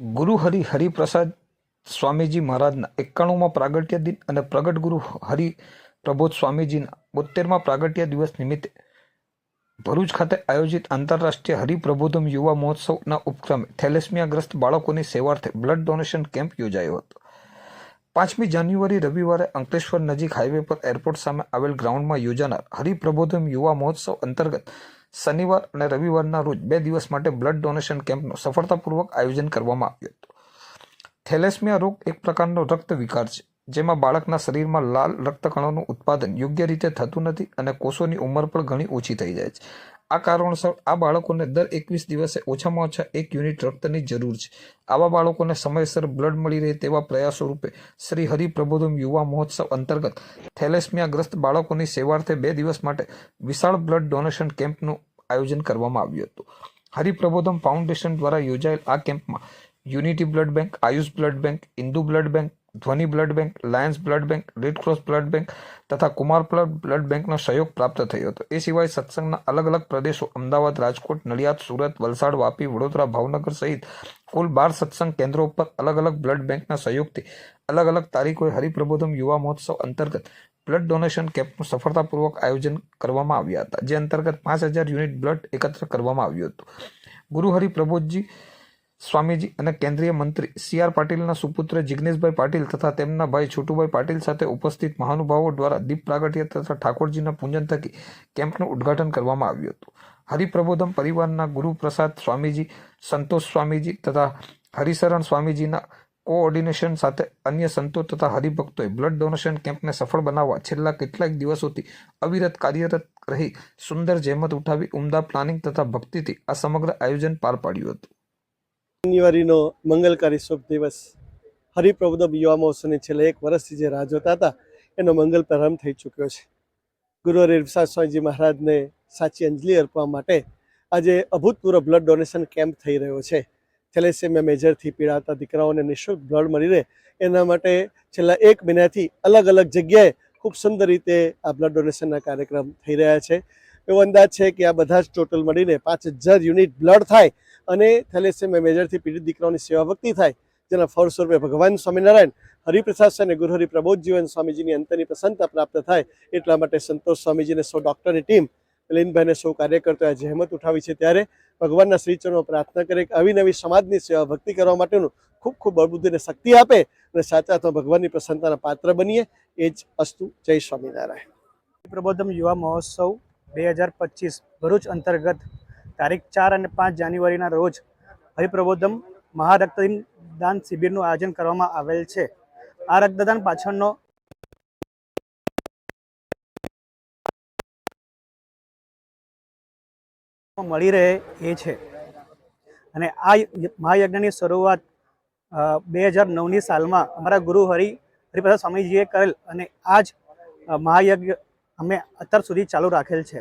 ગુરુ હરિ હરિપ્રસાદ સ્વામીજી મહારાજના એકાણુંમાં પ્રાગટ્ય દિન અને પ્રગટ ગુરુ હરિ પ્રબોધ સ્વામીજીના બોતેરમાં પ્રાગટ્ય દિવસ નિમિત્તે ભરૂચ ખાતે આયોજિત આંતરરાષ્ટ્રીય હરિપ્રબોધમ યુવા મહોત્સવના ઉપક્રમે થેલેસમિયાગ્રસ્ત બાળકોની સેવાર્થે બ્લડ ડોનેશન કેમ્પ યોજાયો હતો. પાંચમી જાન્યુઆરી રવિવારે અંકલેશ્વર નજીક હાઈવે પર એરપોર્ટ સામે આવેલ ગ્રાઉન્ડમાં યોજાનાર હરિપ્રબોધમ યુવા મહોત્સવ અંતર્ગત શનિવાર અને રવિવારના રોજ બે દિવસ માટે બ્લડ ડોનેશન કેમ્પનું સફળતાપૂર્વક આયોજન કરવામાં આવ્યું હતું. થેલેસમિયા રોગ એક પ્રકારનો રક્ત વિકાર છે, જેમાં બાળકના શરીરમાં લાલ રક્તકણોનું ઉત્પાદન યોગ્ય રીતે થતું નથી અને કોષોની ઉંમર પણ ઘણી ઓછી થઈ જાય છે. આ કારણોસર આ બાળકોને દર એકવીસ દિવસે ઓછામાં ઓછા એક યુનિટ રક્તની જરૂર છે. આવા બાળકોને સમયસર બ્લડ મળી રહે તેવા પ્રયાસો રૂપે શ્રી હરિપ્રબોધમ યુવા મહોત્સવ અંતર્ગત થેલેસમિયાગ્રસ્ત બાળકોની સેવાર્થે બે દિવસ માટે વિશાળ બ્લડ ડોનેશન કેમ્પનું આયોજન કરવામાં આવ્યું હતું. હરિપ્રબોધમ ફાઉન્ડેશન દ્વારા યોજાયેલ આ કેમ્પમાં Unity blood bank, Ayush blood bank, Indu blood bank Dhwani blood bank, Lions blood bank, Red Cross blood bank તથા કુમાર બ્લડ બેંકનો સહયોગ પ્રાપ્ત થયો હતો. એ સિવાય સત્સંગના અલગ અલગ પ્રદેશો અમદાવાદ, રાજકોટ, નડિયાદ, સુરત, વલસાડ, વાપી, વડોદરા, ભાવનગર સહિત કુલ બાર સત્સંગ કેન્દ્રો પર અલગ અલગ બ્લડ બેંકના સહયોગથી અલગ અલગ તારીખોએ હરિપ્રબોધમ યુવા મહોત્સવ અંતર્ગત બ્લડ ડોનેશન કેમ્પનું સફળતાપૂર્વક આયોજન કરવામાં આવ્યા હતા, જે અંતર્ગત પાંચ હજાર યુનિટ બ્લડ એકત્ર કરવામાં આવ્યું હતું. ગુરુ હરિપ્રબોધજી પ્રબોધજી સ્વામીજી અને કેન્દ્રીય મંત્રી સી આર પાટીલના સુપુત્ર જિગ્નેશભાઈ પાટીલ તથા તેમના ભાઈ છોટુભાઈ પાટીલ સાથે ઉપસ્થિત મહાનુભાવો દ્વારા દીપ પ્રાગટ્ય તથા ઠાકોરજીના પૂજન થકી કેમ્પનું ઉદ્ઘાટન કરવામાં આવ્યું હતું. હરિપ્રબોધમ પરિવારના ગુરુપ્રસાદ સ્વામીજી, સંતોષ સ્વામીજી તથા હરિશરણ સ્વામીજીના કોઓર્ડિનેશન સાથે અન્ય સંતો તથા હરિભક્તોએ બ્લડ ડોનેશન કેમ્પને સફળ બનાવવા છેલ્લા કેટલાક દિવસોથી અવિરત કાર્યરત રહી સુંદર જહેમત ઉઠાવી ઉમદા પ્લાનિંગ તથા ભક્તિથી આ સમગ્ર આયોજન પાર પાડ્યું હતું. જાન્યુઆરીનો મંગલકારી શુભ દિવસ. હરિપ્રબોધમ યુવા મહોત્સવની છેલ્લા એક વર્ષથી જે રાહ જોતા હતા, એનો મંગલ પ્રારંભ થઈ ચૂક્યો છે. ગુરુ હરિપ્રસાદ સ્વામીજી મહારાજને સાચી અંજલિ અર્પવા માટે આજે અભૂતપૂર્વ બ્લડ ડોનેશન કેમ્પ થઈ રહ્યો છે. થેલેસેમિયા મેજરથી પીડાતા દીકરાઓને નિઃશુલ્ક બ્લડ મળી રહે, એના માટે છેલ્લા એક મહિનાથી અલગ અલગ જગ્યાએ ખૂબ સુંદર રીતે આ બ્લડ ડોનેશનના કાર્યક્રમ થઈ રહ્યા છે. એવો અંદાજ છે કે આ બધા જ ટોટલ મળીને પાંચ હજાર યુનિટ બ્લડ થાય અને થેલેસેમિયા મેજરથી પીડિત દીકરાઓની સેવા ભક્તિ થાય, જેના ફળ સ્વરૂપે ભગવાન સ્વામિનારાયણ હરિપ્રસાદ અને ગુરુહરિ પ્રબોધ જીવન સ્વામીજીની અંતરની પ્રસન્નતા પ્રાપ્ત થાય, એટલા માટે સંતોષ સ્વામીજીને સૌ ડૉક્ટરની ટીમ લીનભાઈને સૌ કાર્યકર્તાઓએ જહેમત ઉઠાવી છે ત્યારે ભગવાનના શ્રીચરણો પ્રાર્થના કરે કે આવી નવી સમાજની સેવા ભક્તિ કરવા માટેનું ખૂબ ખૂબ બળબુદ્ધિને શક્તિ આપે અને સાચા તો ભગવાનની પ્રસન્નતાના પાત્ર બનીએ, એ જ અસ્તુ. જય સ્વામિનારાયણ. પ્રબોધમ યુવા મહોત્સવ બે હજાર પચીસ ભરૂચ અંતર્ગત તારીખ ચાર અને પાંચ જાન્યુઆરીના રોજ હરિપ્રબોધમ મહારક્તદાન શિબિરનું આયોજન કરવામાં આવેલ છે. આ રક્તદાન પાછળનો મળી રહે એ છે. અને આ મહાયજ્ઞની શરૂઆત બે હજાર નવની સાલમાં અમારા ગુરુ હરિ, હરિપ્રસાદ સ્વામીજીએ કરેલ અને આ જ મહાયજ્ઞ અમે અત્યાર સુધી ચાલુ રાખેલ છે.